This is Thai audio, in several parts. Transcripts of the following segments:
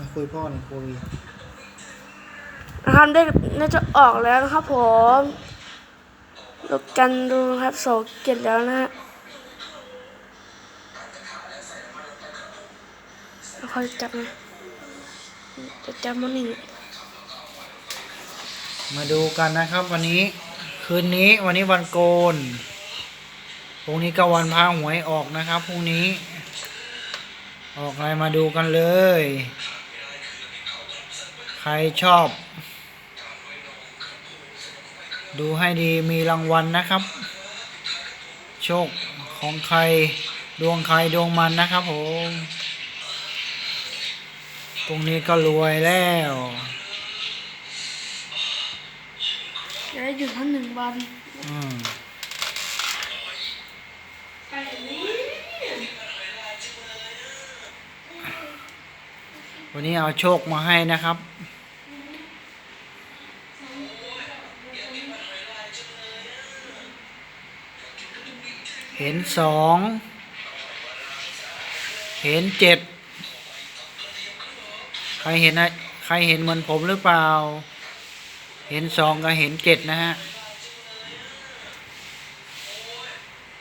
มาคุยพ่อหน่อยคุยนะครับได้น่าจะออกแล้วนะครับผมดูกันดูนะครับโซเก็ตแล้วนะฮะแล้วเขาจะจับไหมจะจับมันนี่มาดูกันนะครับ วันนี้คืนนี้วันนี้วันโกนพรุ่งนี้ก็วันพาหวยออกนะครับพรุ่งนี้ ออกอะไรมาดูกันเลย ใครชอบ ดูให้ดีมีรางวัลนะครับ โชคของใครดวงใครดวงมันนะครับผมพรุ่งนี้ก็รวยแล้วจะได้อยู่ทั้งหนึ่งวันอืม วันนี้เอาโชคมาให้นะครับ เห็นสอง เห็นเจ็ด ใครเห็นอะใครเห็นเหมือนผมหรือเปล่า เห็นสองกับเห็นเจ็ดนะฮะ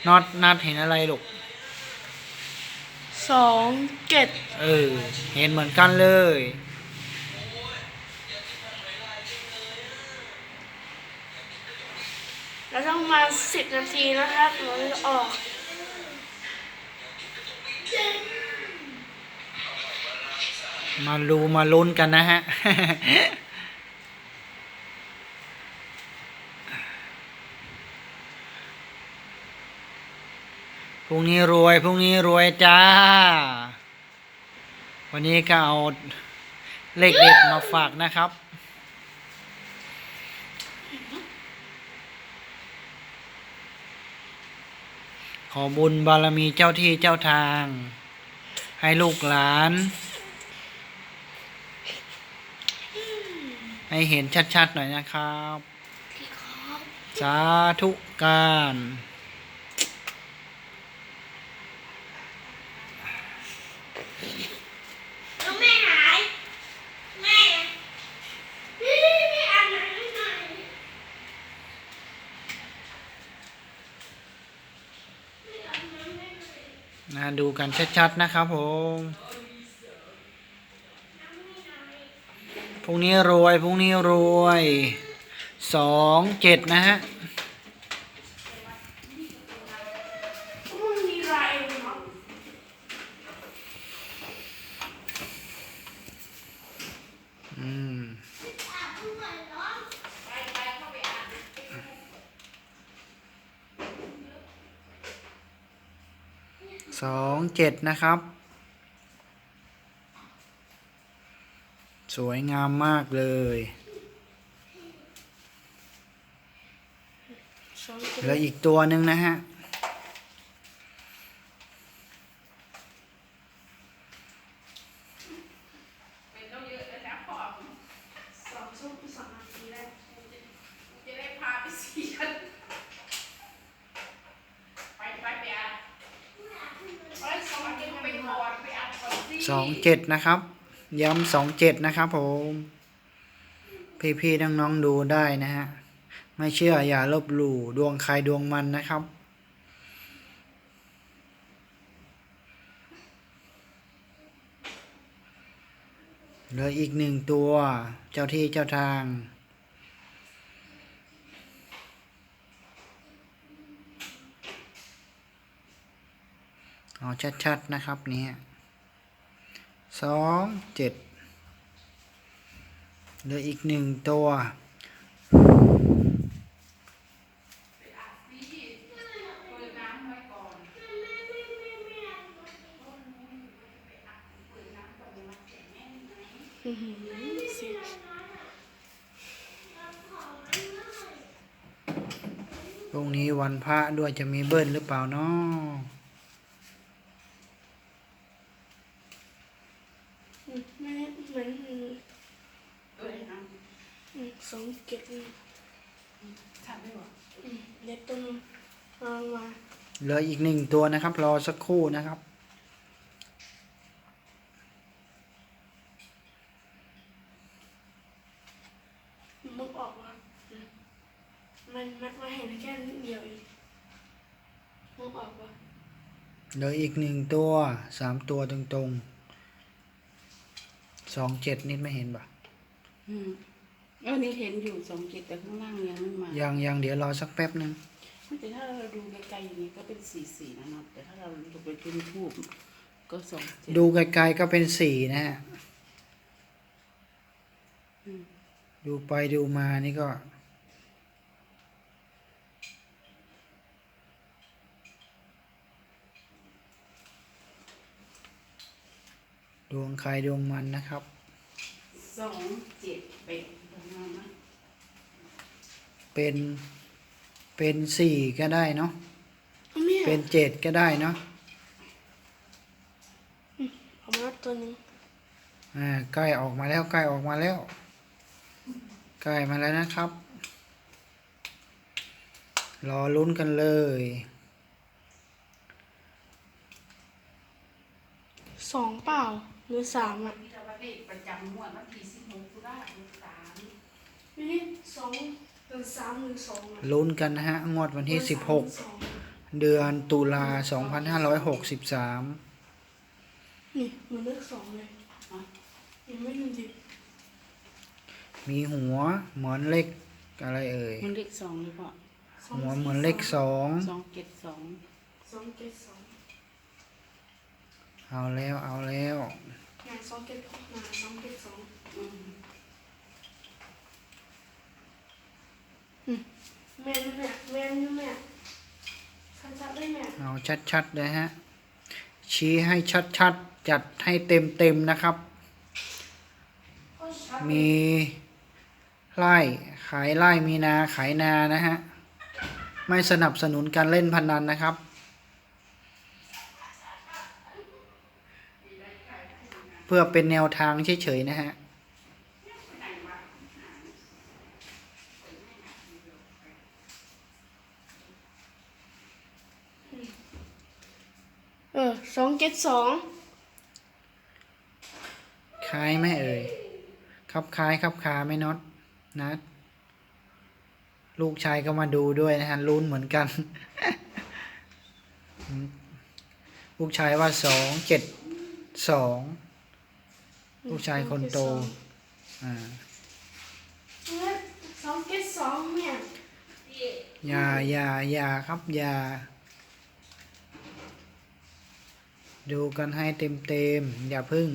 น็อตนัดเห็นอะไรลูก สองเจ็ดเออ เห็นเหมือนกันเลยแล้วต้องมาสิบนาทีนะครับเราจะออกมาดูมาลุ้นกันนะฮะ พรุ่งนี้รวยพรุ่งนี้รวยจ้า วันนี้ก็เอาเลขเด็ดมาฝากนะครับ ขอบุญบารมีเจ้าที่เจ้าทาง ให้ลูกหลาน ให้เห็นชัดๆหน่อยนะครับ สาธุการ แล้วแม่หาย แม่นี่ไม่อาบน้ำให้หน่อยไม่อาบน้ำให้หน่อย นะ ดูกันชัดๆนะครับผมพรุ่งนี้รวยพรุ่งนี้รวยสองเจ็ดนะฮะอืม อาบด้วยเหรอ สองเจ็ดนะครับ สวยงามมากเลยสองเจ็ดแล้วอีกตัวหนึ่งนะฮะ สองชั่วโมงสองนาทีแล้ว จะได้พาไปสีกันไปไปไปอ่านเอ้ยสวัสดีไปก่อนไปอ่านก่อน สองเจ็ดนะครับ ย้ำสองเจ็ดนะครับ ผม พี่ๆน้องๆดูได้นะฮะ ไม่เชื่ออย่าลบหลู่ดวงใครดวงมันนะครับเหลืออีกหนึ่งตัว เจ้าที่เจ้าทาง เอาชัด ๆ นะครับเนี่ย สองเจ็ดเหลืออีกหนึ่งตัว อื้อหือสิพรุ่งนี้วันพระด้วยจะมีเบิ้ลหรือเปล่าเนาะ สองเก็บดไม่ดเล็ดต้นมาเหลืออีกหนึ่งตัวนะครับ รอสักครู่นะครับ มึงออกมามันมันมาเห็นแค่นิดเดียวเองมึงออกมาเหลืออีกหนึ่งตัวสามตัวตรงๆสองเจ็ดนิดไม่เห็นปะอืม เออนี่เห็นอยู่สองเจ็ดแต่ข้างล่างยังไม่มายังยังเดี๋ยวรอสักแป๊บหนึ่งแต่ถ้าเราดูไกลๆอย่างนี้ก็เป็นสี่สี่นะเนาะแต่ถ้าเราดูไปจุนทูบก็สองเจ็ดดูไกลๆก็เป็นสี่นะฮะอืมดูไปดูมานี่ก็ ดวงใครดวงมันนะครับ สองเจ็ดเป็ดตรงนั้นนะเป็นเป็นสี่ก็ได้เนาะแม่เป็นเจ็ดก็ได้เนาะเอามาตัวหนึงอ่าใกล้ออกมาแล้วใกล้ออกมาแล้วใกล้มาแล้วนะครับ รอลุ้นกันเลยสองเปล่าหรือสามอะมีแต่ว่าเลขประจำงวดวันที่สิบหกตุลาคมสาม นี่สองหรือสามหรือสองอะลุ้นกันนะฮะ งวดวันที่หรือสามหรือสอง16 เดือนตุลา 2563 นี่เหมันเลขสองเลยอะยังไม่ดูดิมีหัวเหมือนเลขอะไรเอ่ย มันเลขสองเลยพ่อหัวเหมือนเลขสอง สองเจ็ดสองสองเจ็ดสองเอาแล้วเอาแล้วงานสองเจ็ดงานสองเจ็ดสองอืม แม่นี่แม่แม่นี่แม่ชัดๆได้แม่เอาชัดๆเลยฮะ ชี้ให้ชัดๆ จัดให้เต็มๆนะครับก็ชัดมีไร่ขายไร่มีนาขายนานะฮะ ไม่สนับสนุนการเล่นพนันนะครับ เพื่อเป็นแนวทางเฉยๆนะฮะ สองเจ็ดสองคล้ายไหมเอ่ยครับคล้ายครับคาไหม่น็อตนัดลูกชายก็มาดูด้วยนะฮะลุ้นเหมือนกันอืมลูกชายว่าสองเจ็ดสองลูกชายคนโตอ่าสองเจ็ดสองแม่อย่าอย่าอย่าครับอย่า ดูกันให้เต็มๆ อย่าพึ่ง